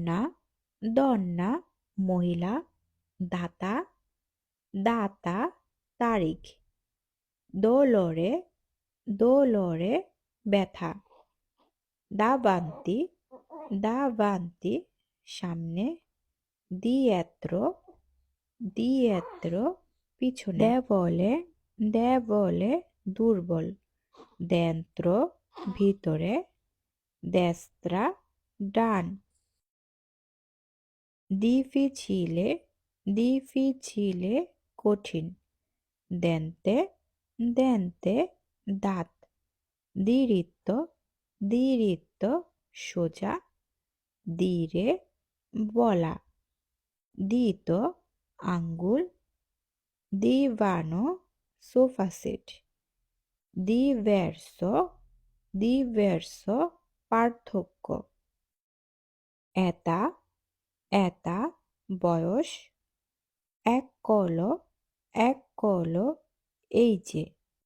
না দন্না মহিলা, দাতা দাতা, তারিখ। দোলরে দোলরে ব্যথা। দাবান্তি দাবান্তি, সামনে। দিয়েত্র দিয়েত্র, পিছনে। দেবলে দেবলে, দুর্বল। দেন্ত্র, ভিতরে। দেস্ত্রা, ডান। ডিফিচিলে ডিফিচিলে কঠিন। দেন্তে দেন্তে দাঁত। দিরিত্ত দিরিত্ত সোজা। দিরে বলা দিত আঙ্গুল। দিভানো সোফা সেট দিভার্সো দিভার্সো পার্থক্য। এতা এতা বয়স এক কল এক কল এই যে।